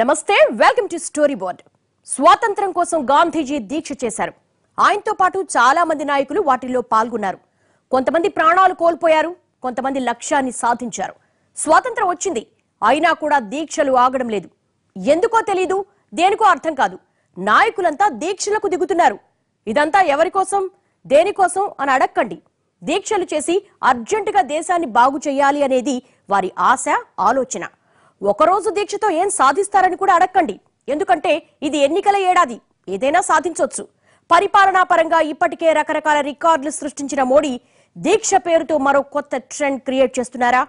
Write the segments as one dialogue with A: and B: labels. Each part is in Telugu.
A: నమస్తే వెల్కమ్ టు స్టోరీ బోర్డ్. స్వాతంత్రం కోసం గాంధీజీ దీక్ష చేశారు. ఆయనతో పాటు చాలా మంది నాయకులు వాటిల్లో పాల్గొన్నారు. కొంతమంది ప్రాణాలు కోల్పోయారు కొంతమంది లక్ష్యాన్ని సాధించారు. స్వాతంత్రం వచ్చింది అయినా కూడా దీక్షలు ఆగడం లేదు. ఎందుకో తెలీదు దేనికో అర్థం కాదు. నాయకులంతా దీక్షలకు దిగుతున్నారు. ఇదంతా ఎవరి కోసం? దేనికోసం అని అడక్కండి. దీక్షలు చేసి అర్జెంటుగా దేశాన్ని బాగు చేయాలి అనేది వారి ఆశ ఆలోచన. ఒకరోజు దీక్షతో ఏం సాధిస్తారని కూడా అడక్కండి. ఎందుకంటే ఇది ఎన్నికల ఏడాది. ఏదైనా సాధించవచ్చు పరిపాలనా పరంగా ఇప్పటికే రకరకాల రికార్డులు సృష్టించిన మోడీ దీక్ష పేరుతో మరో కొత్త ట్రెండ్ క్రియేట్ చేస్తున్నారా?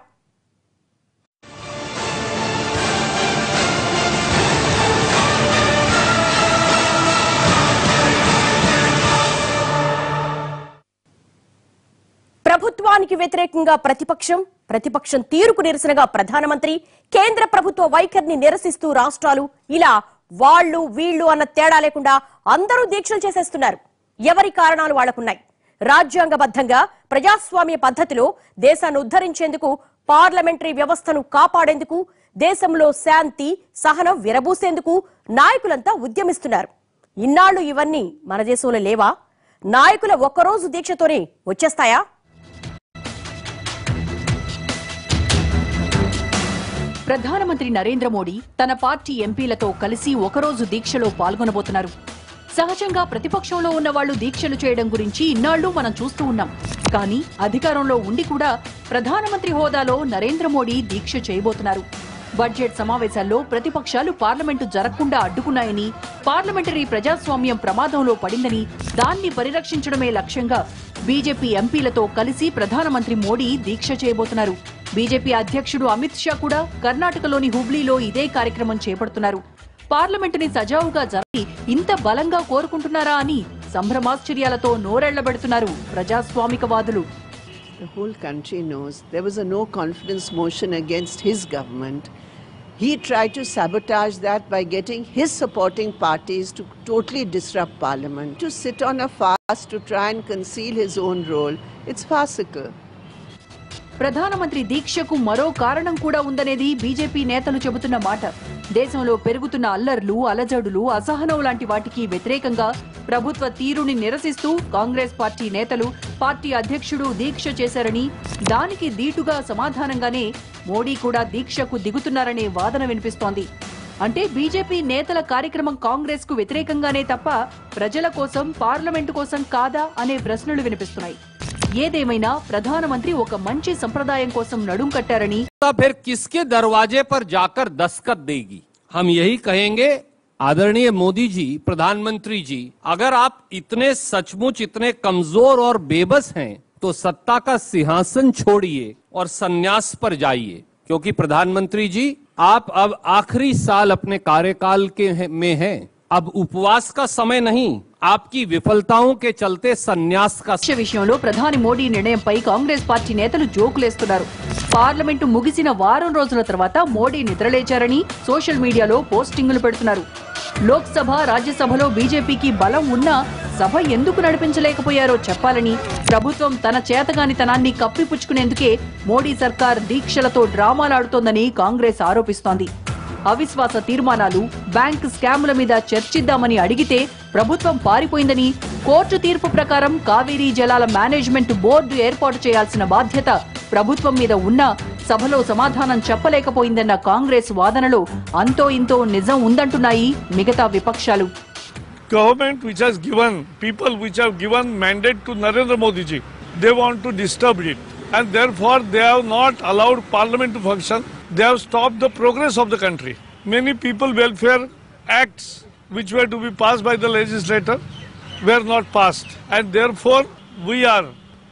A: ప్రభుత్వానికి వ్యతిరేకంగా ప్రతిపక్షం ప్రతిపక్షం తీరుకు నిరసనగా ప్రధానమంత్రి కేంద్ర ప్రభుత్వ వైఖరిని నిరసిస్తూ రాష్ట్రాలు ఇలా వాళ్ళు వీళ్ళు అన్న తేడా లేకుండా అందరూ దీక్షలు చేసేస్తున్నారు. ఎవరి కారణాలు వాళ్ళకున్నాయి రాజ్యాంగబద్ధంగా ప్రజాస్వామ్య పద్ధతిలో దేశాన్ని ఉద్ధరించేందుకు పార్లమెంటరీ వ్యవస్థను కాపాడేందుకు దేశంలో శాంతి సహనం విరబూసేందుకు నాయకులంతా ఉద్యమిస్తున్నారు. ఇన్నాళ్ళు ఇవన్నీ మన దేశంలో లేవా? నాయకుల ఒక్కరోజు దీక్షతోనే వచ్చేస్తాయా?
B: ప్రధానమంత్రి నరేంద్ర మోడీ తన పార్టీ ఎంపీలతో కలిసి ఒకరోజు దీక్షలో పాల్గొనబోతున్నారు. సహజంగా ప్రతిపక్షంలో ఉన్న వాళ్ళు దీక్షలు చేయడం గురించి ఇన్నాళ్ళు మనం చూస్తూ ఉన్నాం. కానీ అధికారంలో ఉండి కూడా ప్రధానమంత్రి హోదాలో నరేంద్ర మోడీ దీక్ష చేయబోతున్నారు. బడ్జెట్ సమావేశాల్లో ప్రతిపక్షాలు పార్లమెంటు జరగకుండా అడ్డుకున్నాయని పార్లమెంటరీ ప్రజాస్వామ్యం ప్రమాదంలో పడిందని దాన్ని పరిరక్షించడమే లక్ష్యంగా బీజేపీ ఎంపీలతో కలిసి ప్రధానమంత్రి మోడీ దీక్ష చేయబోతున్నారు. బీజేపీ అధ్యక్షుడు అమిత్ షా కూడా కర్ణాటకలోని హుబ్లీలో ఇదే కార్యక్రమం చేపడుతున్నారు పార్లమెంటుని సజావుగా జరిగి ఇంత బలంగా కోరుకుంటున్నారా అని సంభ్రమాశ్చర్యాలతో నోరెళ్ళబెడుతున్నారు ప్రజాస్వామికవాదులు
C: The whole country knows there was a no confidence motion against his government. He tried to sabotage that by getting his supporting parties to totally disrupt parliament, to sit on a fast to try and conceal his own role. It's farcical.
B: ప్రధానమంత్రి దీక్షకు మరో కారణం కూడా ఉందనేది బీజేపీ నేతలు చెబుతున్న మాట. దేశంలో పెరుగుతున్న అల్లర్లు అలజడులు అసహనం లాంటి వాటికి వ్యతిరేకంగా ప్రభుత్వ తీరుని నిరసిస్తూ కాంగ్రెస్ పార్టీ నేతలు పార్టీ అధ్యక్షుడు దీక్ష చేశారని దానికి దీటుగా సమాధానంగానే మోడీ కూడా దీక్షకు దిగుతున్నారనే వాదన వినిపిస్తోంది. అంటే బీజేపీ నేతల కార్యక్రమం కాంగ్రెస్కు వ్యతిరేకంగానే తప్ప ప్రజల కోసం పార్లమెంటు కోసం కాదా అనే ప్రశ్నలు వినిపిస్తున్నాయి. ఏదేమైనా ప్రధానమంత్రి ఒక మంచి సంప్రదాయం కోసం నడుం కట్టారని
D: तो फिर किसके दरवाजे पर जाकर दस्तखत देगी हम यही कहेंगे आदरणीय मोदी जी प्रधानमंत्री जी अगर आप इतने सचमुच इतने कमजोर और बेबस हैं तो सत्ता का सिंहासन छोड़िए और संन्यास पर जाइए क्योंकि प्रधानमंत्री जी आप अब आखिरी साल अपने कार्यकाल के हैं- में हैं अब उपवास का समय नहीं आपकी विफलताओं के चलते संन्यास का
B: దీక్ష విషయంలో ప్రధాని మోడీ నిర్ణయంపై కాంగ్రెస్ పార్టీ నేతలు జోకులేస్తున్నారు పార్లమెంటు ముగిసిన వారం రోజుల తర్వాత మోడీ నిద్రలేచారని సోషల్ మీడియాలో పోస్టింగులు పెడుతున్నారు లోక్సభ రాజ్యసభలో బీజేపీకి బలం ఉన్నా సభ ఎందుకు నడిపించలేకపోయారో చెప్పాలని ప్రభుత్వం తన చేతగానితనాన్ని కప్పిపుచ్చుకునేందుకే మోడీ సర్కార్ దీక్షలతో డ్రామాలాడుతోందని కాంగ్రెస్ ఆరోపిస్తోంది అవిశ్వాస తీర్మానాలు బ్యాంక్ స్కాముల మీద చర్చిద్దామని అడిగితే ప్రభుత్వం పారిపోయిందని కోర్టు తీర్పు ప్రకారం కావేరీ జలాల మేనేజ్మెంట్ బోర్డు ఏర్పాటు చేయాల్సిన బాధ్యత ప్రభుత్వం మీద ఉన్నా సభలో సమాధానం చెప్పలేకపోయిందన్న కాంగ్రెస్ వాదనలో అంతో ఇంతో నిజం ఉందంటున్నాయి మిగతా విపక్షాలు.
E: Government which has given people which have given mandate to Narendra Modiji they want to disturb and they have not allowed parliament function They have stopped the progress of the country. Many people welfare acts which were to be passed by the legislator were not passed. And therefore we are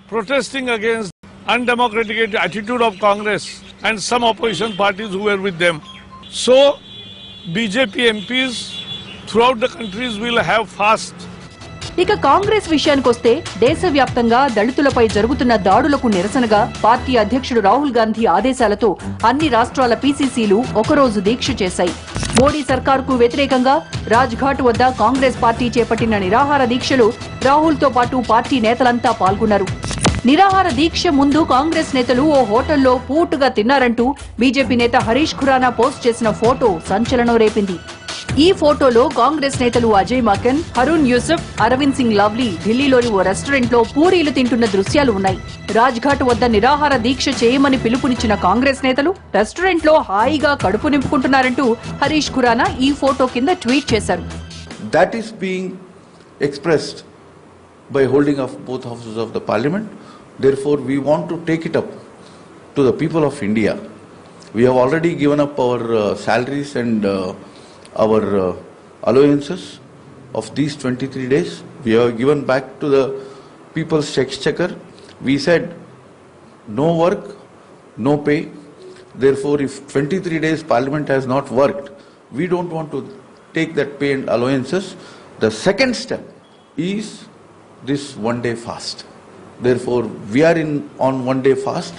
E: protesting against undemocratic attitude of Congress and some opposition parties who were with them. So BJP MPs throughout the countries will have fast.
B: ఇక కాంగ్రెస్ విషయానికొస్తే దేశవ్యాప్తంగా దళితులపై జరుగుతున్న దాడులకు నిరసనగా పార్టీ అధ్యక్షుడు రాహుల్ గాంధీ ఆదేశాలతో అన్ని రాష్ట్రాల పీసీసీలు ఒకరోజు దీక్ష చేశాయి. మోడీ సర్కార్కు వ్యతిరేకంగా రాజ్ఘాట్ వద్ద కాంగ్రెస్ పార్టీ చేపట్టిన నిరాహార దీక్షలు రాహుల్తో పాటు పార్టీ నేతలంతా పాల్గొన్నారు. నిరాహార దీక్ష ముందు కాంగ్రెస్ నేతలు ఓ హోటల్లో పూటుగా తిన్నారంటూ బీజేపీ నేత హరీష్ ఖురానా పోస్ట్ చేసిన ఫోటో సంచలనం రేపింది. ఈ ఫోటోలో కాంగ్రెస్ నేతలు అజయ్ మకన్ హరుణ్ యూసుఫ్ అరవింద్ సింగ్ లవ్లీ ఢిల్లీలోని ఓ రెస్టారెంట్లో పూరీలు తింటున్న దృశ్యాలు ఉన్నాయి. రాజ్ఘాట్ వద్ద నిరాహార దీక్ష చేయమని పిలుపునిచ్చిన కాంగ్రెస్ నేతలు రెస్టారెంట్లో హాయిగా కడుపు నింపుకుంటున్నారంటూ హరీష్ ఖురానా ఈ ఫోటో కింద ట్వీట్ చేశారు.
F: By holding of both houses of the parliament. Therefore we want to take it up to the people of india. We have already given up our uh, salaries and uh, our uh, allowances of these 23 days. We have given back to the people's exchequer. We said no work, no pay. Therefore, if 23 days parliament has not worked, we don't want to take that pay and allowances. The second step is this one day fast. Therefore, we are in on one day fast.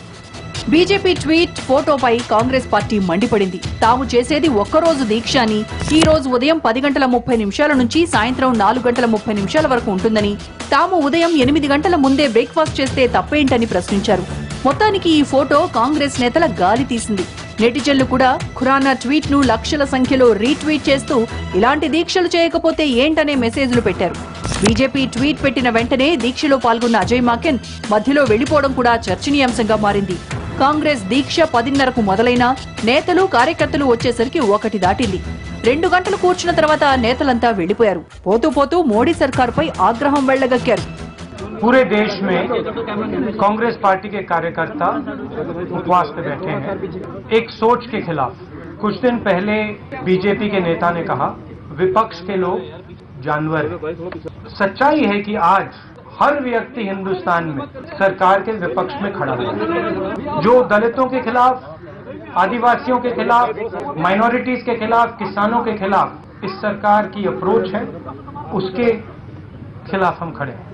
B: BJP tweet ఫోటోపై Congress party మండిపడింది. తాము చేసేది ఒక్కరోజు దీక్ష అని ఈ రోజు ఉదయం పది గంటల ముప్పై నిమిషాల నుంచి సాయంత్రం నాలుగు గంటల ముప్పై నిమిషాల వరకు ఉంటుందని తాము ఉదయం ఎనిమిది గంటల ముందే బ్రేక్ఫాస్ట్ చేస్తే తప్పేంటని ప్రశ్నించారు. మొత్తానికి ఈ ఫోటో కాంగ్రెస్ నేతల గాలి తీసింది. నెటిజన్లు కూడా ఖురానా ట్వీట్ను లక్షల సంఖ్యలో రీట్వీట్ చేస్తూ ఇలాంటి దీక్షలు చేయకపోతే ఏంటనే మెసేజ్లు పెట్టారు. బీజేపీ ట్వీట్ పెట్టిన వెంటనే దీక్షలో పాల్గొన్న అజయ్ మాకెన్ మధ్యలో వెళ్ళిపోవడం కూడా చర్చనీయాంశంగా మారింది. కాంగ్రెస్ దీక్ష పదిన్నరకు మొదలైన నేతలు కార్యకర్తలు వచ్చేసరికి ఒకటి దాటింది రెండు గంటలు కూర్చున్న తర్వాత నేతలంతా వెళ్లిపోయారు పోతూ పోతూ మోడీ సర్కారుపై ఆగ్రహం వెళ్లగక్కారు
G: पूरे देश में कांग्रेस पार्टी के कार्यकर्ता उपवास पे बैठे हैं एक सोच के खिलाफ कुछ दिन पहले बीजेपी के नेता ने कहा विपक्ष के लोग जानवर हैं। सच्चाई है कि आज हर व्यक्ति हिंदुस्तान में सरकार के विपक्ष में खड़ा है जो दलितों के खिलाफ आदिवासियों के खिलाफ माइनॉरिटीज के खिलाफ किसानों के खिलाफ इस सरकार की अप्रोच है उसके खिलाफ हम खड़े हैं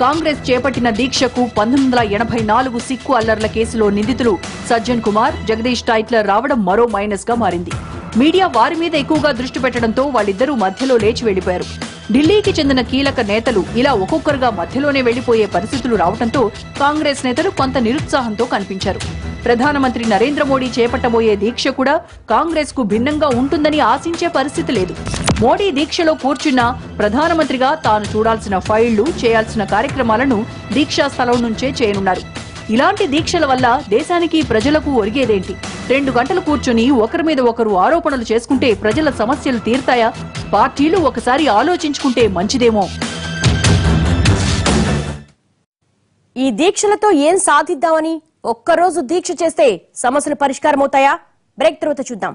B: కాంగ్రెస్ చేపట్టిన దీక్షకు పంతొమ్మిది వందల ఎనభై నాలుగు సిక్కు అల్లర్ల కేసులో నిందితులు సజ్జన్ కుమార్ జగదీష్ టైట్లర్ రావడం మరో మైనస్ గా మారింది మీడియా వారి మీద ఎక్కువగా దృష్టి పెట్టడంతో వాళ్ళిద్దరూ మధ్యలో లేచి వెళ్లిపోయారు ఢిల్లీకి చెందిన కీలక నేతలు ఇలా ఒక్కొక్కరుగా మధ్యలోనే వెళ్ళిపోయే పరిస్థితులు రావడంతో కాంగ్రెస్ నేతలు కొంత నిరుత్సాహంతో కనిపించారు. ప్రధానమంత్రి నరేంద్ర మోడీ చేపట్టబోయే దీక్ష కూడా కాంగ్రెస్కు భిన్నంగా ఉంటుందని ఆశించే పరిస్థితి లేదు. మోడీ దీక్షలో కూర్చున్నా ప్రధానమంత్రిగా తాను చూడాల్సిన ఫైళ్ళు చేయాల్సిన కార్యక్రమాలను దీక్షా స్థలం నుంచే చేయనున్నారు. ఇలాంటి దీక్షల వల్ల దేశానికి ప్రజలకు ఒరిగేదేంటి? రెండు గంటలు కూర్చుని ఒకరి మీద ఒకరు ఆరోపణలు చేసుకుంటే ప్రజల సమస్యలు తీరుతాయా? పార్టీలు ఒకసారి ఆలోచించుకుంటే మంచిదేమో.
A: ఈ దీక్షలతో ఏం సాధిద్దామని ఒక్కరోజు దీక్ష చేస్తే సమస్యలు పరిష్కారం అవుతాయా బ్రేక్ తర్వాత చూద్దాం.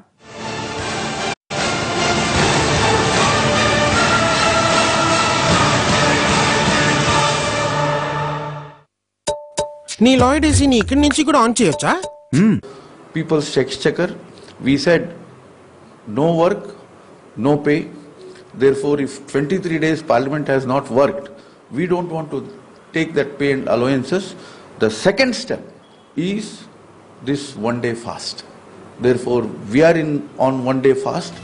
H: నీ లాయిడ్ ఏసీని ఇక్కడి నుంచి కూడా ఆన్ చేయొచ్చా?
F: People's exchequer. We said no work, no pay. Therefore, if 23 days parliament has not worked, we don't want to take that pay and allowances. The second step is this one day fast. Therefore, we are in on one day fast.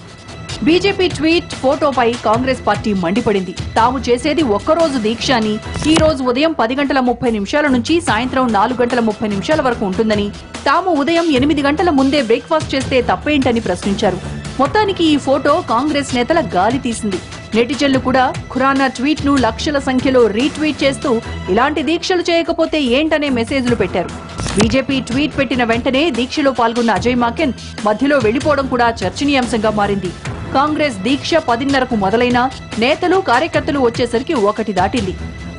B: BJP tweet ఫోటోపై Congress party మండిపడింది. తాము చేసేది ఒక్కరోజు దీక్ష అని ఈ రోజు ఉదయం పది గంటల ముప్పై నిమిషాల నుంచి సాయంత్రం నాలుగు గంటల ముప్పై నిమిషాల వరకు ఉంటుందని తాము ఉదయం ఎనిమిది గంటల ముందే బ్రేక్ఫాస్ట్ చేస్తే తప్పేంటని ప్రశ్నించారు. మొత్తానికి ఈ ఫోటో కాంగ్రెస్ నేతల గాలి తీసింది. నెటిజన్లు కూడా ఖురానా ట్వీట్ను లక్షల సంఖ్యలో రీట్వీట్ చేస్తూ ఇలాంటి దీక్షలు చేయకపోతే ఏంటనే మెసేజ్లు పెట్టారు. బీజేపీ ట్వీట్ పెట్టిన వెంటనే దీక్షలో పాల్గొన్న అజయ్ మాకెన్ మధ్యలో వెళ్ళిపోవడం కూడా చర్చనీయాంశంగా మారింది. కాంగ్రెస్ దీక్ష పదిన్నరకు మొదలైన నేతలు కార్యకర్తలు వచ్చేసరికి ఒకటి దాటింది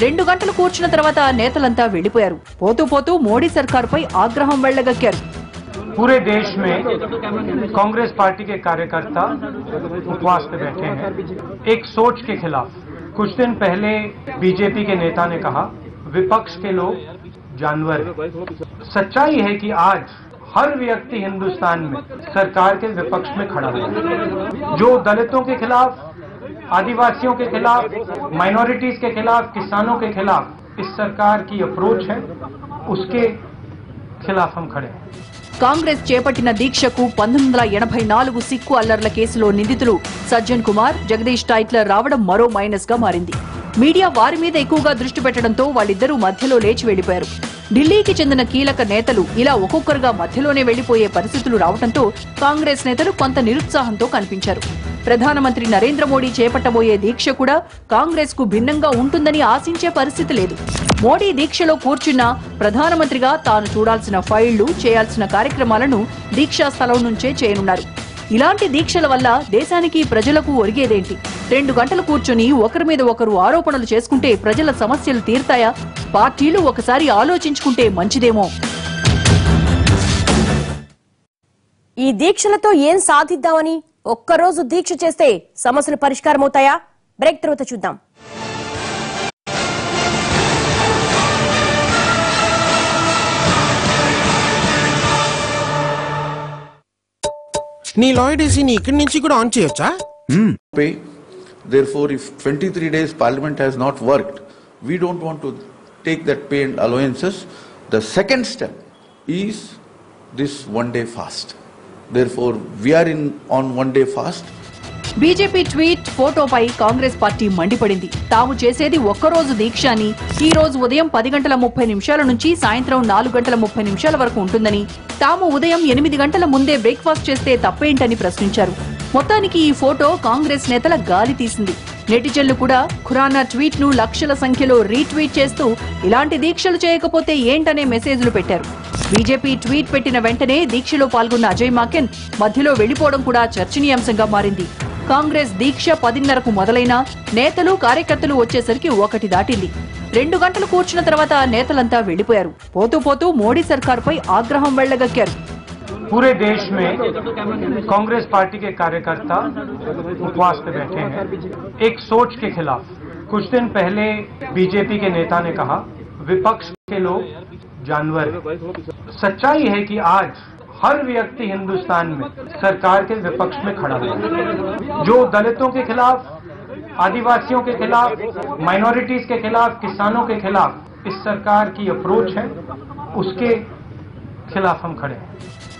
B: రెండు గంటలు కూర్చున్న తర్వాత నేతలంతా వెళ్లిపోయారు పోతూ పోతూ మోడీ సర్కారుపై ఆగ్రహం వెళ్లగక్కారు
G: पूरे देश में कांग्रेस पार्टी के कार्यकर्ता उपवास पे बैठे हैं एक सोच के खिलाफ कुछ दिन पहले बीजेपी के नेता ने कहा विपक्ष के लोग जानवर हैं। सच्चाई है कि आज हर व्यक्ति हिंदुस्तान में सरकार के विपक्ष में खड़ा है जो दलितों के खिलाफ आदिवासियों के खिलाफ माइनॉरिटीज के खिलाफ किसानों के खिलाफ इस सरकार की अप्रोच है उसके खिलाफ हम खड़े हैं
B: కాంగ్రెస్ చేపట్టిన దీక్షకు పంతొమ్మిది వందల ఎనభై నాలుగు సిక్కు అల్లర్ల కేసులో నిందితులు సజ్జన్ కుమార్ జగదీష్ టైట్లర్ రావడం మరో మైనస్ గా మారింది మీడియా వారి మీద ఎక్కువగా దృష్టి పెట్టడంతో వాళ్ళిద్దరూ మధ్యలో లేచి వెళ్ళిపోయారు ఢిల్లీకి చెందిన కీలక నేతలు ఇలా ఒక్కొక్కరుగా మధ్యలోనే వెళ్ళిపోయే పరిస్థితులు రావడంతో కాంగ్రెస్ నేతలు కొంత నిరుత్సాహంతో కనిపించారు. ప్రధానమంత్రి నరేంద్ర మోడీ చేపట్టబోయే దీక్ష కూడా కాంగ్రెస్కు భిన్నంగా ఉంటుందని ఆశించే పరిస్థితి లేదు. మోడీ దీక్షలో కూర్చున్న ప్రధానమంత్రిగా తాను చూడాల్సిన ఫైళ్ళు చేయాల్సిన కార్యక్రమాలను దీక్షా స్థలం నుంచే చేయనున్నారు. ఇలాంటి దీక్షల వల్ల దేశానికి ప్రజలకు ఒరిగేదేంటి? రెండు గంటలు కూర్చొని ఒకరి మీద ఒకరు ఆరోపణలు చేసుకుంటే ప్రజల సమస్యలు తీరుతాయా? పార్టీలు ఒకసారి ఆలోచించుకుంటే మంచిదేమో.
A: ఈ దీక్షలతో ఏం సాధిద్దామని ఒక్కరోజు దీక్ష చేస్తే సమస్యలు పరిష్కారమవుతాయా? బ్రేక్ తర్వాత చూద్దాం.
H: నీ లాయర్ ఏసీని ఇక్కడి నుంచి కూడా ఆన్ చేయొచ్చా?
F: Pay therefore if twenty three days parliament has not worked we don't want to take that pay and allowances the second step is this one day fast therefore we are in on one day fast
B: BJP tweet ఫోటోపై Congress party మండిపడింది. తాము చేసేది ఒక్కరోజు దీక్ష అని ఈ రోజు ఉదయం పది గంటల ముప్పై నిమిషాల నుంచి సాయంత్రం నాలుగు గంటల ముప్పై నిమిషాల వరకు ఉంటుందని తాము ఉదయం ఎనిమిది గంటల ముందే బ్రేక్ఫాస్ట్ చేస్తే తప్పేంటని ప్రశ్నించారు. మొత్తానికి ఈ ఫోటో కాంగ్రెస్ నేతల గాలి తీసింది. నెటిజన్లు కూడా ఖురానా ట్వీట్ను లక్షల సంఖ్యలో రీట్వీట్ చేస్తూ ఇలాంటి దీక్షలు చేయకపోతే ఏంటనే మెసేజ్లు పెట్టారు. బీజేపీ ట్వీట్ పెట్టిన వెంటనే దీక్షలో పాల్గొన్న అజయ్ మాకెన్ మధ్యలో వెళ్ళిపోవడం కూడా చర్చనీయాంశంగా మారింది. కాంగ్రెస్ దీక్ష పదిన్నరకు మొదలైన నేతలు కార్యకర్తలు వచ్చేసరికి ఒకటి దాటింది రెండు గంటలు కూర్చున్న తర్వాత నేతలంతా వెళ్లిపోయారు పోతూ పోతూ మోడీ సర్కార్పై ఆగ్రహం వెళ్లగక్కారు
G: पूरे देश में कांग्रेस पार्टी के कार्यकर्ता उपवास पे बैठे हैं एक सोच के खिलाफ कुछ दिन पहले बीजेपी के नेता ने कहा विपक्ष के लोग जानवर हैं। सच्चाई है कि आज हर व्यक्ति हिंदुस्तान में सरकार के विपक्ष में खड़ा है जो दलितों के खिलाफ आदिवासियों के खिलाफ माइनॉरिटीज के खिलाफ किसानों के खिलाफ इस सरकार की अप्रोच है उसके खिलाफ हम खड़े हैं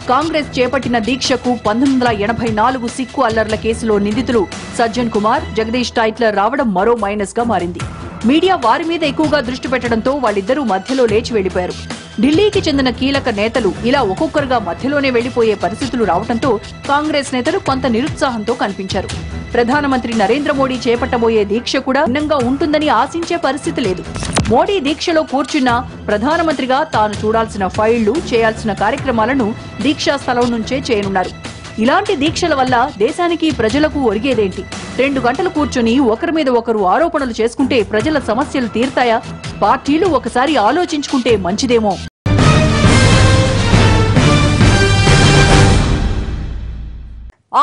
B: కాంగ్రెస్ చేపట్టిన దీక్షకు పంతొమ్మిది వందల ఎనభై నాలుగు సిక్కు అల్లర్ల కేసులో నిందితులు సజ్జన్ కుమార్ జగదీష్ టైట్లర్ రావడం మరో మైనస్ గా మారింది మీడియా వారి మీద ఎక్కువగా దృష్టి పెట్టడంతో వాళ్ళిద్దరూ మధ్యలో లేచి వెళ్ళిపోయారు ఢిల్లీకి చెందిన కీలక నేతలు ఇలా ఒక్కొక్కరుగా మధ్యలోనే వెళ్ళిపోయే పరిస్థితులు రావడంతో కాంగ్రెస్ నేతలు కొంత నిరుత్సాహంతో కనిపించారు. ప్రధానమంత్రి నరేంద్ర మోడీ చేపట్టబోయే దీక్ష కూడా భిన్నంగా ఉంటుందని ఆశించే పరిస్థితి లేదు. మోడీ దీక్షలో కూర్చున్న ప్రధానమంత్రిగా తాను చూడాల్సిన ఫైళ్ళు చేయాల్సిన కార్యక్రమాలను దీక్షా స్థలం నుంచే చేయనున్నారు. ఇలాంటి దీక్షల వల్ల దేశానికి ప్రజలకు ఒరిగేదేంటి? రెండు గంటలు కూర్చొని ఒకరి మీద ఒకరు ఆరోపణలు చేసుకుంటే ప్రజల సమస్యలు తీరుతాయా? పార్టీలు ఒకసారి ఆలోచించుకుంటే మంచిదేమో.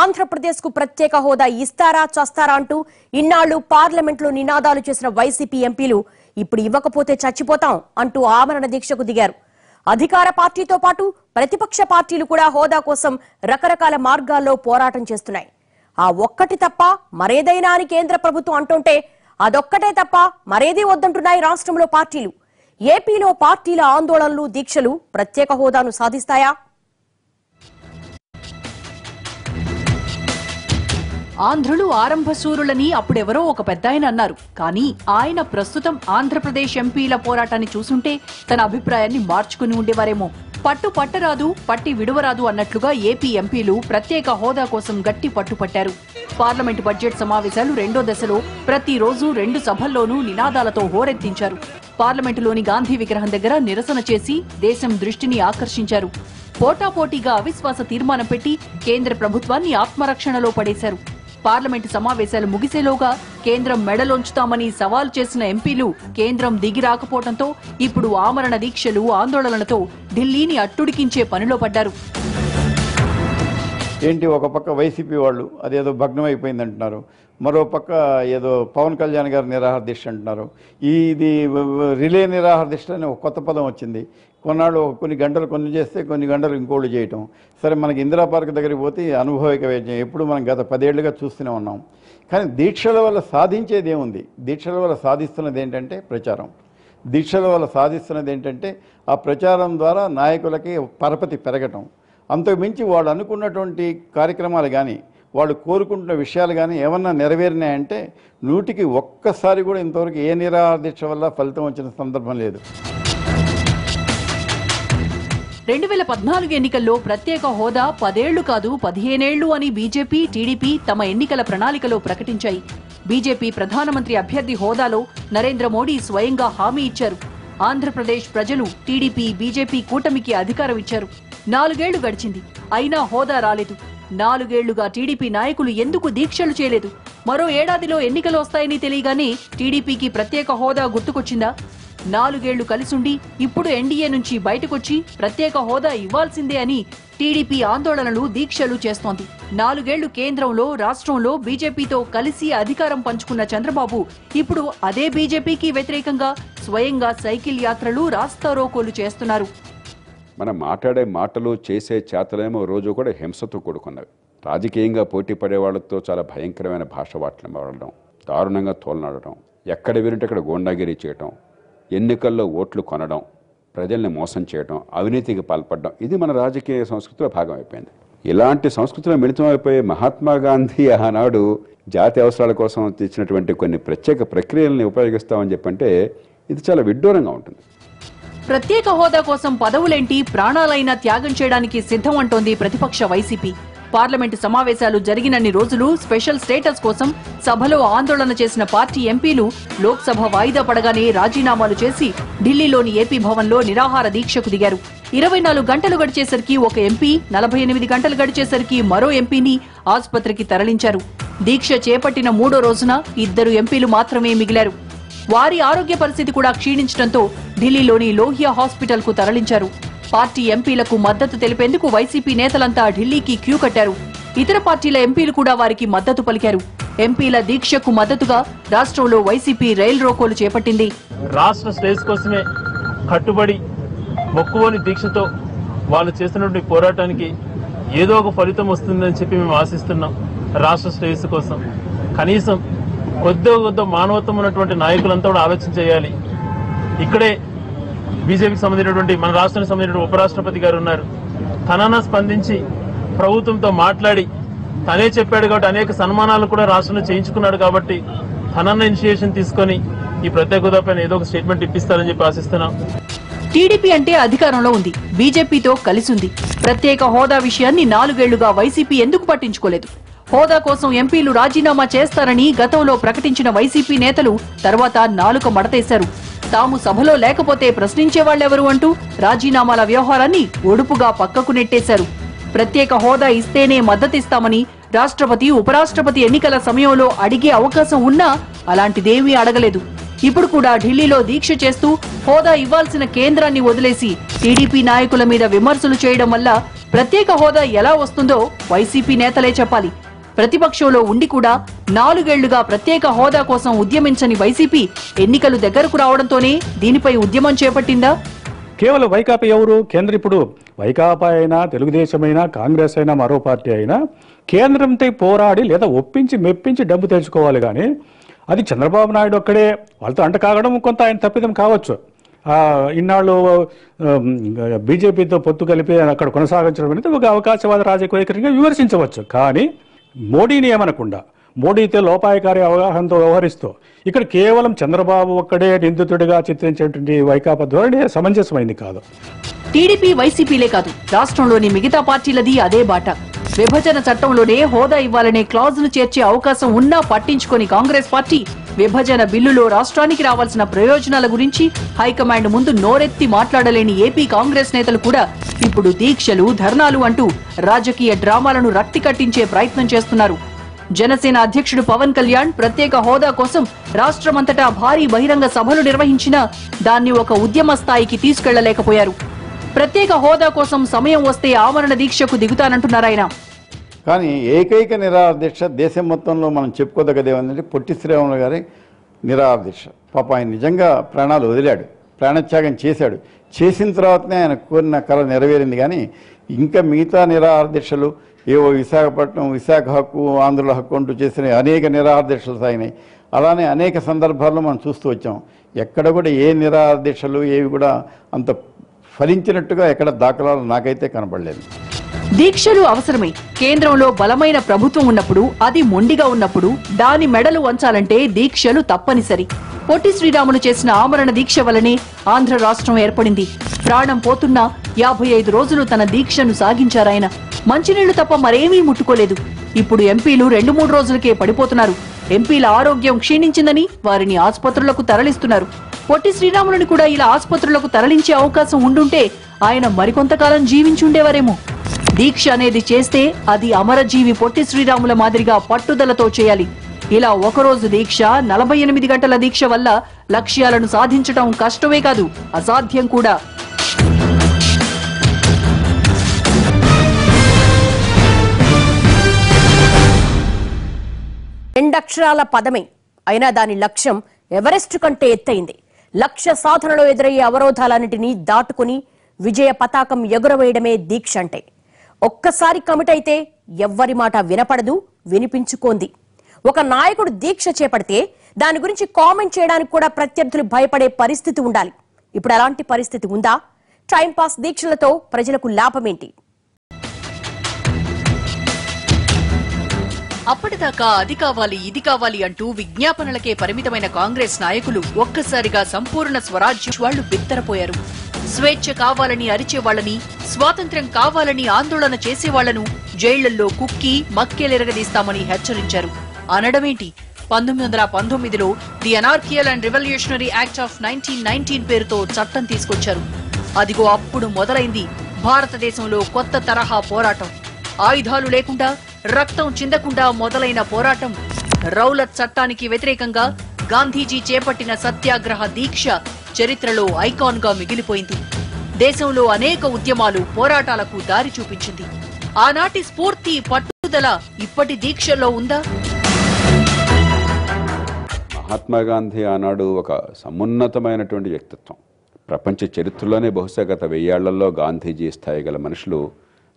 A: ఆంధ్రప్రదేశ్కు ప్రత్యేక హోదా ఇస్తారా చస్తారా అంటూ ఇన్నాళ్ళు పార్లమెంట్లో నినాదాలు చేసిన వైసీపీ ఎంపీలు ఇప్పుడు ఇవ్వకపోతే చచ్చిపోతాం అంటూ ఆమరణ దీక్షకు దిగారు. అధికార పార్టీతో పాటు ప్రతిపక్ష పార్టీలు కూడా హోదా కోసం రకరకాల మార్గాల్లో పోరాటం చేస్తున్నాయి. ఆ ఒక్కటి తప్ప మరేదైనా అని కేంద్ర ప్రభుత్వం అంటుంటే అదొక్కటే తప్ప మరేదీ వద్దంటున్నాయి రాష్ట్రంలో పార్టీలు. ఏపీలో పార్టీల ఆందోళనలు దీక్షలు ప్రత్యేక హోదాను సాధిస్తాయా?
B: ఆంధ్రులు ఆరంభ సూరులని అప్పుడెవరో ఒక పెద్దాయన అన్నారు. కానీ ఆయన ప్రస్తుతం ఆంధ్రప్రదేశ్ ఎంపీల పోరాటాన్ని చూసుంటే తన అభిప్రాయాన్ని మార్చుకుని ఉండేవారేమో. పట్టు పట్టరాదు పట్టి విడువరాదు అన్నట్లుగా ఏపీ ఎంపీలు ప్రత్యేక హోదా కోసం గట్టి పట్టుపట్టారు. పార్లమెంట్ బడ్జెట్ సమావేశాలు రెండో దశలో ప్రతిరోజు రెండు సభల్లోనూ నినాదాలతో హోరెత్తించారు. పార్లమెంటులోని గాంధీ విగ్రహం దగ్గర నిరసన చేసి దేశం దృష్టిని ఆకర్షించారు. పోటాపోటీగా అవిశ్వాస తీర్మానం పెట్టి కేంద్ర ప్రభుత్వాన్ని ఆత్మరక్షణలో పడేశారు. పార్లమెంటు సమావేశాలు ముగిసేలోగా కేంద్రం మెడలోంచుతామని సవాల్ చేసిన ఎంపీలు కేంద్రం దిగి రాకపోవడంతో ఇప్పుడు ఆమరణ దీక్షలు ఆందోళనలతో ఢిల్లీని అట్టుడికించే పనిలో పడ్డారు.
I: ఏంటి ఒక పక్క వైసీపీ వాళ్ళు అదేదో భగ్నం అయిపోయిందంటున్నారు మరోపక్క మరో పక్క ఏదో పవన్ కళ్యాణ్ గారు నిరాహార దీక్ష అంటున్నారు. ఇది రిలే నిరాహార దీక్ష అనే ఒక కొత్త పదం వచ్చింది. కొన్నాళ్ళు కొన్ని గంటలు కొన్ని చేస్తే కొన్ని గంటలు ఇంకోళ్ళు చేయటం. సరే మనకి ఇందిరా పార్క్ దగ్గరికి పోతే అనుభవిక వైద్యం ఎప్పుడు మనం గత పదేళ్ళుగా చూస్తూనే ఉన్నాం. కానీ దీక్షల వల్ల సాధించేది ఏముంది? దీక్షల వల్ల సాధిస్తున్నది ఏంటంటే ప్రచారం. దీక్షల వల్ల సాధిస్తున్నది ఏంటంటే ఆ ప్రచారం ద్వారా నాయకులకి పరపతి పెరగటం. అంతకు మించి వాళ్ళు అనుకున్నటువంటి కార్యక్రమాలు కానీ వాళ్ళు కోరుకుంటున్న విషయాలు కానీ ఏమన్నా నెరవేరినాయంటే నూటికి ఒక్కసారి కూడా ఇంతవరకు ఏ నిరాదీక్ష వల్ల ఫలితం వచ్చిన సందర్భం లేదు.
B: రెండు వేల పద్నాలుగు ఎన్నికల్లో ప్రత్యేక హోదా పదేళ్ళు కాదు పదిహేనేళ్ళు అని బీజేపీ టీడీపీ తమ ఎన్నికల ప్రణాళికలో ప్రకటించాయి. బీజేపీ ప్రధానమంత్రి అభ్యర్థి హోదాలో నరేంద్ర మోడీ స్వయంగా హామీ ఇచ్చారు. ఆంధ్రప్రదేశ్ ప్రజలు టీడీపీ బీజేపీ కూటమికి అధికారం ఇచ్చారు. నాలుగేళ్ళు గడిచింది. అయినా హోదా రాలేదు. నాలుగేళ్ళుగా టీడీపీ నాయకులు ఎందుకు దీక్షలు చేయలేదు? మరో ఏడాదిలో ఎన్నికలు వస్తాయని తెలియగానే టీడీపీకి ప్రత్యేక హోదా గుర్తుకొచ్చిందా? నాలుగేళ్ళు కలిసుండి ఇప్పుడు ఎన్డీఏ నుంచి బయటకొచ్చి ప్రత్యేక హోదా ఇవ్వాల్సిందే అని టీడీపీ ఆందోళనలు దీక్షలు చేస్తోంది. నాలుగేళ్ళు కేంద్రంలో రాష్ట్రంలో బీజేపీతో కలిసి అధికారం పంచుకున్న చంద్రబాబు ఇప్పుడు అదే బీజేపీకి వ్యతిరేకంగా స్వయంగా సైకిల్ యాత్రలు రాస్తారోకోలు చేస్తున్నారు.
J: మనం మాట్లాడే మాటలు చేసే చేతలేమో రోజు కూడా హింసతో కూడుకున్నవి. రాజకీయంగా పోటీ పడే వాళ్ళతో చాలా భయంకరమైన భాష వాటిని వాడడం దారుణంగా తోలనాడటం ఎక్కడ వినుంటే అక్కడ గోండాగిరి చేయటం ఎన్నికల్లో ఓట్లు కొనడం ప్రజల్ని మోసం చేయడం అవినీతికి పాల్పడడం ఇది మన రాజకీయ సంస్కృతిలో భాగం అయిపోయింది. ఇలాంటి సంస్కృతిలో మిళితమైపోయే మహాత్మా గాంధీ ఆనాడు జాతి అవసరాల కోసం తెచ్చినటువంటి కొన్ని ప్రత్యేక ప్రక్రియల్ని ఉపయోగిస్తామని చెప్పంటే ఇది చాలా విడ్డూరంగా ఉంటుంది.
B: ప్రత్యేక హోదా కోసం పదవులేంటి ప్రాణాలైనా త్యాగం చేయడానికి సిద్ధం అంటోంది ప్రతిపక్ష వైసీపీ. పార్లమెంటు సమావేశాలు జరిగినన్ని రోజులు స్పెషల్ స్టేటస్ కోసం సభలో ఆందోళన చేసిన పార్టీ ఎంపీలు లోక్సభ వాయిదా పడగానే రాజీనామాలు చేసి ఢిల్లీలోని ఏపీ భవన్లో నిరాహార దీక్షకు దిగారు. ఇరవై నాలుగు గంటలు గడిచేసరికి ఒక ఎంపీ నలభై ఎనిమిది గంటలు గడిచేసరికి మరో ఎంపీని ఆసుపత్రికి తరలించారు. దీక్ష చేపట్టిన మూడో రోజున ఇద్దరు ఎంపీలు మాత్రమే మిగిలారు. వారి ఆరోగ్య పరిస్థితి కూడా క్షీణించడంతో ఢిల్లీలోని లోహియా హాస్పిటల్కు తరలించారు. పార్టీ ఎంపీలకు మద్దతు తెలిపేందుకు వైసీపీ నేతలంతా ఢిల్లీకి క్యూ కట్టారు. ఇతర పార్టీల ఎంపీలు కూడా వారికి మద్దతు పలికారు. ఎంపీల దీక్షకు మద్దతుగా రాష్ట్రంలో వైసీపీ రైలు రోకోలు చేపట్టింది.
K: రాష్ట్ర శ్రేయస్ కోసమే కట్టుబడి మొక్కువని దీక్షతో వాళ్ళు చేస్తున్నటువంటి పోరాటానికి ఏదో ఒక ఫలితం వస్తుందని చెప్పి మేము ఆశిస్తున్నాం రాష్ట్ర శ్రేయస్సు కోసం. కనీసం కొద్ది కొద్ది మానవత్వం ఉన్నటువంటి నాయకులంతా కూడా ఆలోచన చేయాలి. ఇక్కడే బీజేపీకి సంబంధించినటువంటి మన రాష్ట్రానికి సంబంధించిన ఉపరాష్ట్రపతి గారు ఉన్నారు. తనన స్పందించి ప్రభుత్వంతో మాట్లాడి తనే చెప్పాడు కాబట్టి అనేక సన్మానాలు కూడా రాష్ట్రంలో చేయించుకున్నాడు కాబట్టి తనన్న ఇనిషియేషన్ తీసుకొని ఈ ప్రత్యేక హోదాపైన ఏదో ఒక స్టేట్మెంట్ ఇప్పిస్తారని చెప్పి ఆశిస్తున్నాం.
B: టీడీపీ అంటే అధికారంలో ఉంది. బీజేపీతో కలిసింది ప్రత్యేక హోదా విషయాన్ని నాలుగేళ్ళుగా వైసీపీ ఎందుకు పట్టించుకోలేదు? హోదా కోసం ఎంపీలు రాజీనామా చేస్తారని గతంలో ప్రకటించిన వైసీపీ నేతలు తర్వాత నాలుక మడతేశారు. తాము సభలో లేకపోతే ప్రశ్నించేవాళ్ళెవరు అంటూ రాజీనామాల వ్యవహారాన్ని ఒడుపుగా పక్కకు నెట్టేశారు. ప్రత్యేక హోదా ఇస్తేనే మద్దతిస్తామని రాష్ట్రపతి ఉపరాష్ట్రపతి ఎన్నికల సమయంలో అడిగే అవకాశం ఉన్నా అలాంటిదేమీ అడగలేదు. ఇప్పుడు కూడా ఢిల్లీలో దీక్ష చేస్తూ హోదా ఇవ్వాల్సిన కేంద్రాన్ని వదిలేసి టీడీపీ నాయకుల మీద విమర్శలు చేయడం వల్ల ప్రత్యేక హోదా ఎలా వస్తుందో వైసీపీ నేతలే చెప్పాలి. ప్రతిపక్షంలో ఉండి కూడా నాలుగేళ్ళుగా ప్రత్యేక హోదా కోసం ఉద్యమించని వైసీపీ ఎన్నికలు దగ్గరకు రావడంతోనే దీనిపై ఉద్యమం చేపట్టిందా?
L: కేవలం వైకాపా ఎవరు? కేంద్రం ఇప్పుడు వైకాపా అయినా తెలుగుదేశం అయినా కాంగ్రెస్ అయినా మరో పార్టీ అయినా కేంద్రంతో పోరాడి లేదా ఒప్పించి మెప్పించి డబ్బు తెచ్చుకోవాలి కానీ అది చంద్రబాబు నాయుడు ఒక్కడే. వాళ్ళతో అంట కాగడం కొంత ఆయన తప్పిదం కావచ్చు. ఇన్నాళ్ళు బీజేపీతో పొత్తు కలిపి అక్కడ కొనసాగించడం అనేది ఒక అవకాశవాద రాజకీయ వైఖరిగా విమర్శించవచ్చు. కానీ మోడీని ఏమనకుండా మోడీతో లోపాయకారి అవగాహనతో వ్యవహరిస్తూ ఇక్కడ కేవలం చంద్రబాబు ఒక్కడే నిందితుడిగా చిత్రించేటువంటి వైకాపా ధోరణి సమంజసమైంది కాదు.
B: టీడీపీ వైసీపీలే కాదు. రాష్ట్రంలోని మిగతా పార్టీలది అదే బాట. విభజన చట్టంలోనే హోదా ఇవ్వాలనే క్లాజులు చేర్చే అవకాశం ఉన్నా పట్టించుకొని కాంగ్రెస్ పార్టీ విభజన బిల్లులో రాష్ట్రానికి రావాల్సిన ప్రయోజనాల గురించి హైకమాండ్ ముందు నోరెత్తి మాట్లాడలేని ఏపీ కాంగ్రెస్ నేతలు కూడా ఇప్పుడు దీక్షలు ధర్నాలు అంటూ రాజకీయ డ్రామాలను రక్తి కట్టించే ప్రయత్నం చేస్తున్నారు. జనసేన అధ్యక్షుడు పవన్ కళ్యాణ్ ప్రత్యేక హోదా కోసం రాష్ట్రమంతటా భారీ బహిరంగ సభలు నిర్వహించినా దాన్ని ఒక ఉద్యమ స్థాయికి తీసుకెళ్ళలేకపోయారు. ప్రత్యేక హోదా కోసం సమయం వస్తే ఆమరణ దీక్షకు దిగుతానంటున్నారాయన
I: కానీ ఏకైక నిరాహార దీక్ష దేశం మొత్తంలో మనం చెప్పుకోదగ్గది ఏమంటే పొట్టి శ్రీరాములు గారి నిరాహార దీక్ష పాప ఆయన నిజంగా ప్రాణాలు వదిలాడు ప్రాణత్యాగం చేశాడు. చేసిన తర్వాతనే ఆయన కోరిన కళ నెరవేరింది కానీ ఇంకా మిగతా నిరాహార దీక్షలు ఏవో విశాఖపట్నం విశాఖ హక్కు ఆంధ్రుల హక్కు అంటూ చేసిన అనేక నిరాహార సాగినాయి. అలానే అనేక సందర్భాల్లో మనం చూస్తూ వచ్చాం. ఎక్కడ కూడా ఏ నిరాహార ఏవి కూడా అంత ఫలించినట్టుగా ఎక్కడ దాఖలాలు నాకైతే కనబడలేదు.
B: దీక్షలు అవసరమే. కేంద్రంలో బలమైన ప్రభుత్వం ఉన్నప్పుడు అది మొండిగా ఉన్నప్పుడు దాని మెడలు వంచాలంటే దీక్షలు తప్పనిసరి. పొట్టి శ్రీరాములు చేసిన ఆమరణ దీక్ష వలనే ఆంధ్ర రాష్ట్రం ఏర్పడింది. ప్రాణం పోతున్నా యాభై ఐదు రోజులు తన దీక్షను సాగించారాయన. మంచినీళ్ళు తప్ప మరేమీ ముట్టుకోలేదు. ఇప్పుడు ఎంపీలు రెండు మూడు రోజులకే పడిపోతున్నారు. ఎంపీల ఆరోగ్యం క్షీణించిందని వారిని ఆసుపత్రులకు తరలిస్తున్నారు. పొట్టి శ్రీరాములను కూడా ఇలా ఆసుపత్రులకు తరలించే అవకాశం ఉండుంటే ఆయన మరికొంతకాలం జీవించుండేవారేమో. దీక్ష అనేది చేస్తే అది అమరజీవి పొట్టి శ్రీరాముల మాదిరిగా పట్టుదలతో చేయాలి. ఇలా ఒకరోజు దీక్ష నలభై ఎనిమిది గంటల దీక్ష వల్ల లక్ష్యాలను సాధించటం కష్టమే కాదు అసాధ్యం కూడా.
A: రెండక్షరాల పదమే. అయినా దాని లక్ష్యం ఎవరెస్ట్ కంటే ఎత్తైంది. లక్ష్య సాధనలో ఎదురయ్యే అవరోధాలన్నింటినీ దాటుకుని విజయ పతాకం ఎగురవేయడమే దీక్ష అంటే. ఒక్కసారి కమిట్ అయితే ఎవ్వరి మాట వినపడదు వినిపించుకోంది. ఒక నాయకుడు దీక్ష చేపడితే దాని గురించి కామెంట్ చేయడానికి కూడా ప్రత్యర్థులు భయపడే పరిస్థితి ఉండాలి. ఇప్పుడు అలాంటి పరిస్థితి ఉందా? టైంపాస్ దీక్షలతో ప్రజలకు లాభమేంటి?
B: అప్పటిదాకా అది కావాలి ఇది కావాలి అంటూ విజ్ఞాపనలకే పరిమితమైన కాంగ్రెస్ నాయకులు ఒక్కసారిగా సంపూర్ణ స్వరాజ్యం వాళ్ళు బిత్తరపోయారు. స్వేచ్ఛ కావాలని అరిచేవాళ్ళని స్వాతంత్ర్యం కావాలని ఆందోళన చేసేవాళ్ళను జైళ్ళలో కుక్కి మక్కేలెరగదీస్తామని హెచ్చరించారు. అనడమేంటి? పంతొమ్మిది వందల పంతొమ్మిదిలో the anarchical and revolutionary act of nineteen nineteen పేరుతో చట్టం తీసుకొచ్చారు. అదిగో అప్పుడు మొదలైంది భారతదేశంలో కొత్త తరహా పోరాటం. ఆయుధాలు లేకుండా రక్తం చిందకుండా మొదలైన పోరాటం రౌలత్ చట్టానికి వ్యతిరేకంగా గాంధీజీ చేపట్టిన సత్యాగ్రహ దీక్ష చరిత్రలో ఐకాన్గా మిగిలిపోయింది. దేశంలో అనేక ఉద్యమాలు పోరాటాలకు దారి చూపించింది. ఆనాటి స్ఫూర్తి పట్టుదల ఇప్పటి దీక్షలో ఉందా?
J: మహాత్మా గాంధీ ఆనాడు ఒక సమున్నతమైనటువంటి వ్యక్తిత్వం. ప్రపంచ చరిత్రలోనే బహుశా గత వెయ్యేళ్ళలో గాంధీజీ స్థాయి గల మనుషులు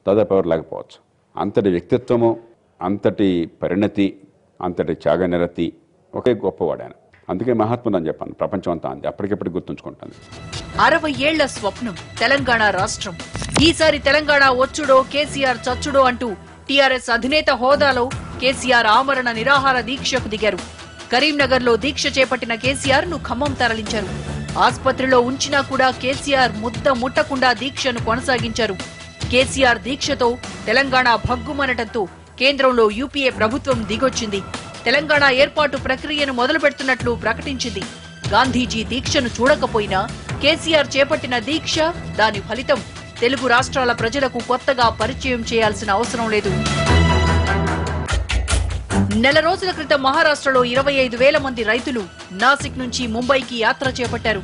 J: దాదాపు ఎవరు లేకపోవచ్చు. అంతటి వ్యక్తిత్వము అంతటి పరిణతి అంతటి త్యాగనిరతి ఒకే గొప్పవాడాను. అందుకే మహాత్ముడు అని చెప్పాను ప్రపంచం అంతా. అంది అప్పటికప్పుడు గుర్తుంచుకుంటాను.
B: అరవై ఏళ్ళ స్వప్నం తెలంగాణ రాష్ట్రం. ఈసారి తెలంగాణ వచ్చుడో కేసీఆర్ చచ్చుడో అంటూ టీఆర్ఎస్ అధినేత హోదాలో కేసీఆర్ ఆమరణ నిరాహార దీక్షకు దిగారు. కరీంనగర్లో దీక్ష చేపట్టిన కేసీఆర్ను ఖమ్మం తరలించారు. ఆసుపత్రిలో ఉంచినా కూడా కేసీఆర్ ముద్ద ముట్టకుండా దీక్షను కొనసాగించారు. కేసీఆర్ దీక్షతో తెలంగాణ భగ్గుమనటంతో కేంద్రంలో యూపీఏ ప్రభుత్వం దిగొచ్చింది. తెలంగాణ ఏర్పాటు ప్రక్రియను మొదలు పెడుతున్నట్లు ప్రకటించింది. గాంధీజీ దీక్షను చూడకపోయినా కేసీఆర్ చేపట్టిన దీక్ష దాని ఫలితం తెలుగు రాష్ట్రాల ప్రజలకు కొత్తగా పరిచయం చేయాల్సిన అవసరం లేదు. నెల రోజుల క్రితం మహారాష్ట్రలో ఇరవై ఐదు వేల మంది రైతులు నాసిక్ నుంచి ముంబైకి యాత్ర చేపట్టారు.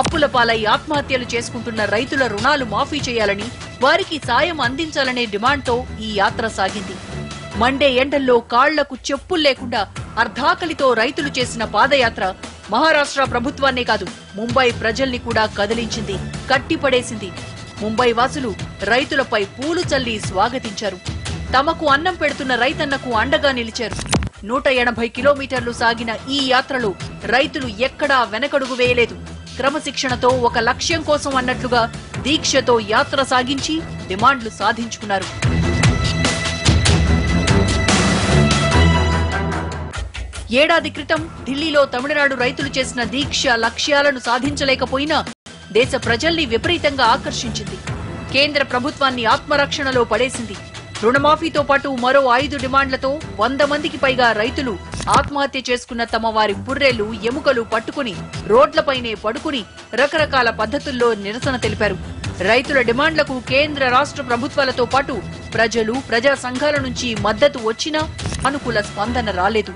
B: అప్పుల పాలై ఆత్మహత్యలు చేసుకుంటున్న రైతుల రుణాలు మాఫీ చేయాలని వారికి సాయం అందించాలనే డిమాండ్తో ఈ యాత్ర సాగింది. మండే ఎండల్లో కాళ్ళకు చెప్పులు లేకుండా అర్ధాకలితో రైతులు చేసిన పాదయాత్ర మహారాష్ట్ర ప్రభుత్వాన్నే కాదు ముంబై ప్రజల్ని కూడా కదిలించింది కట్టిపడేసింది. ముంబై వాసులు రైతులపై పూలు చల్లి స్వాగతించారు. తమకు అన్నం పెడుతున్న రైతన్నకు అండగా నిలిచారు. నూట ఎనభై కిలోమీటర్లు సాగిన ఈ యాత్రలో రైతులు ఎక్కడా వెనకడుగు వేయలేదు. క్రమశిక్షణతో ఒక లక్ష్యం కోసం అన్నట్లుగా దీక్షతో యాత్ర సాగించి డిమాండ్లు సాధించుకున్నారు. ఏడాది క్రితం ఢిల్లీలో తమిళనాడు రైతులు చేసిన దీక్ష లక్ష్యాలను సాధించలేకపోయినా దేశ ప్రజల్ని విపరీతంగా ఆకర్షించింది. కేంద్ర ప్రభుత్వాన్ని ఆత్మరక్షణలో పడేసింది. రుణమాఫీతో పాటు మరో ఐదు డిమాండ్లతో వంద మందికి పైగా రైతులు ఆత్మహత్య చేసుకున్న తమ వారి పుర్రెలు ఎముకలు పట్టుకుని రోడ్లపైనే పడుకుని రకరకాల పద్ధతుల్లో నిరసన తెలిపారు. రైతుల డిమాండ్లకు కేంద్ర రాష్ట్ర ప్రభుత్వాలతో పాటు ప్రజలు ప్రజా సంఘాల నుంచి మద్దతు వచ్చినా అనుకూల స్పందన రాలేదు.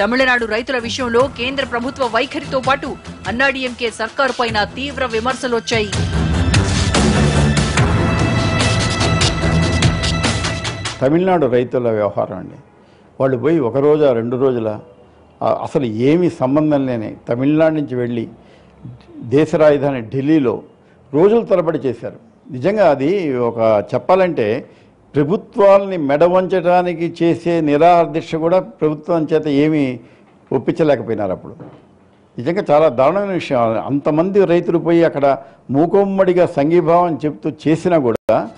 B: తమిళనాడు రైతుల విషయంలో కేంద్ర ప్రభుత్వ వైఖరితో పాటు అన్నాడీఎంకే సర్కారు పైన తీవ్ర విమర్శలొచ్చాయి.
I: తమిళనాడు రైతుల వ్యవహారం అండి. వాళ్ళు పోయి ఒక రోజు రెండు రోజుల అసలు ఏమీ సంబంధం లేని తమిళనాడు నుంచి వెళ్ళి దేశ రాజధాని ఢిల్లీలో రోజుల తరబడి చేశారు. నిజంగా అది ఒక చెప్పాలంటే ప్రభుత్వాల్ని మెడవంచడానికి చేసే నిరాహార కూడా ప్రభుత్వం చేత ఏమీ ఒప్పించలేకపోయినారు అప్పుడు. నిజంగా చాలా దారుణమైన విషయం. అంతమంది రైతులు పోయి అక్కడ మూకుమ్మడిగా సంఘీభావం చెప్తూ చేసినా కూడా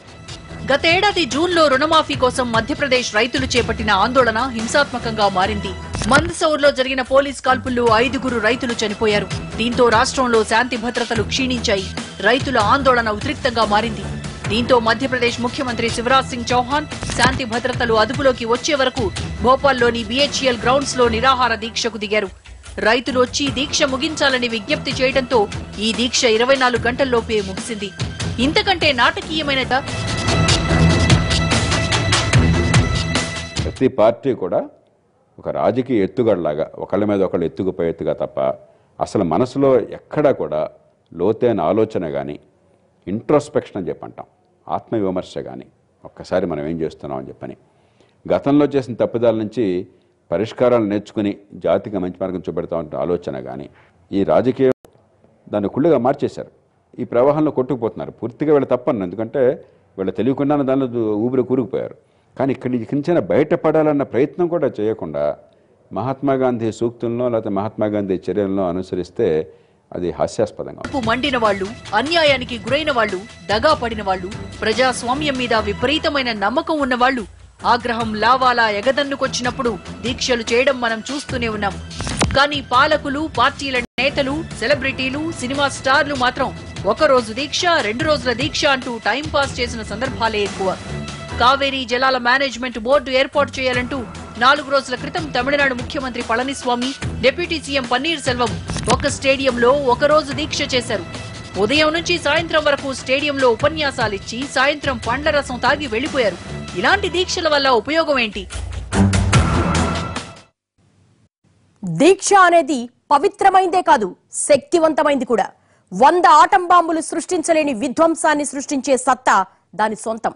B: గతేడాది జూన్లో రుణమాఫీ కోసం మధ్యప్రదేశ్ రైతులు చేపట్టిన ఆందోళన హింసాత్మకంగా మారింది. మందసౌర్లో జరిగిన పోలీస్ కాల్పుల్లో ఐదుగురు రైతులు చనిపోయారు. దీంతో రాష్ట్రంలో శాంతి భద్రతలు క్షీణించాయి. రైతుల ఆందోళన ఉద్రిక్తంగా మారింది. దీంతో మధ్యప్రదేశ్ ముఖ్యమంత్రి శివరాజ్ సింగ్ చౌహాన్ శాంతి భద్రతలు అదుపులోకి వచ్చే వరకు భోపాల్లోని బీహెచ్ఎల్ గ్రౌండ్స్లో నిరాహార దీక్షకు దిగారు. రైతులు వచ్చి దీక్ష ముగించాలని విజ్ఞప్తి చేయడంతో ఈ దీక్ష ఇరవై నాలుగు గంటల్లోపే ముగిసింది. ఇంతకంటే నాటకీయమైన
J: ప్రతి పార్టీ కూడా ఒక రాజకీయ ఎత్తుగడలాగా ఒకళ్ళ మీద ఒకళ్ళు ఎత్తుకుపోయే ఎత్తుగా తప్ప అసలు మనసులో ఎక్కడా కూడా లోతైన ఆలోచన కానీ ఇంట్రోస్పెక్షన్ అని చెప్పంటాం. ఆత్మవిమర్శ కానీ ఒక్కసారి మనం ఏం చేస్తున్నాం అని చెప్పని. గతంలో చేసిన తప్పిదాల నుంచి పరిష్కారాలు నేర్చుకుని జాతికి మంచి మార్గం చూపెడతా ఉంటే ఆలోచన కానీ ఈ రాజకీయం దాన్ని కుళ్ళుగా మార్చేశారు. ఈ ప్రవాహంలో కొట్టుకుపోతున్నారు. పూర్తిగా వీళ్ళు తప్పను ఎందుకంటే వీళ్ళు తెలియకుండానే దానిలో ఊపిరి కూరుకుపోయారు. కానీ ఇక్కడి నుంచి కించిన బయటపడాలన్న ప్రయత్నం కూడా చేయకుండా మహాత్మా గాంధీ సూక్తుల్లో లేకపోతే మహాత్మా గాంధీ చర్యలను అనుసరిస్తే అది హాస్యాస్పదంగా
B: మండిన వాళ్ళు అన్యాయానికి గురైన వాళ్ళు దగా పడిన వాళ్ళు ప్రజాస్వామ్యం మీద విపరీతమైన నమ్మకం ఉన్న వాళ్ళు ఆగ్రహం లావాలా ఎగదన్నుకొచ్చినప్పుడు దీక్షలు చేయడం మనం చూస్తూనే ఉన్నాం. కానీ పాలకులు పార్టీల నేతలు సెలబ్రిటీలు సినిమా స్టార్లు మాత్రం ఒక రోజు దీక్ష రెండు రోజుల దీక్ష అంటూ టైం పాస్ చేసిన సందర్భాలే ఎక్కువ. కావేరీ జలాల మేనేజ్మెంట్ బోర్డు ఏర్పాటు చేయాలంటూ నాలుగు రోజుల క్రితం తమిళనాడు ముఖ్యమంత్రి పళనిస్వామి డిప్యూటీ సీఎం పన్నీర్ సెల్వం ఒక స్టేడియంలో ఒక రోజు దీక్ష చేశారు. ఉదయం నుంచి సాయంత్రం వరకు స్టేడియంలో ఉపన్యాసాలిచ్చి సాయంత్రం పండ్ల రసం తాగి వెళ్ళిపోయారు ఇలాంటి దీక్షల వల్ల ఉపయోగం ఏంటి?
A: దీక్ష అనేది పవిత్రమైందే కాదు శక్తివంతమైంది కూడా. వంద ఆటం బాంబులు సృష్టించలేని విధ్వంసాన్ని సృష్టించే సత్తా దాని సొంతం.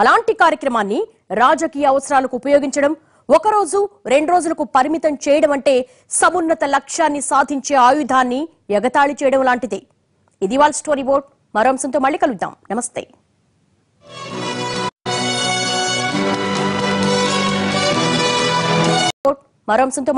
A: అలాంటి కార్యక్రమాన్ని రాజకీయ అవసరాలకు ఉపయోగించడం ఒక రోజు రెండు రోజులకు పరిమితం చేయడం అంటే సమున్నత లక్ష్యాన్ని సాధించే ఆయుధాన్ని ఎగతాళి చేయడం లాంటిదే. ఇది వాళ్ళ స్టోరీ బోర్డ్. మరో అంశంతో మళ్ళీ కలుద్దాం. నమస్తే. మరో అంశంతో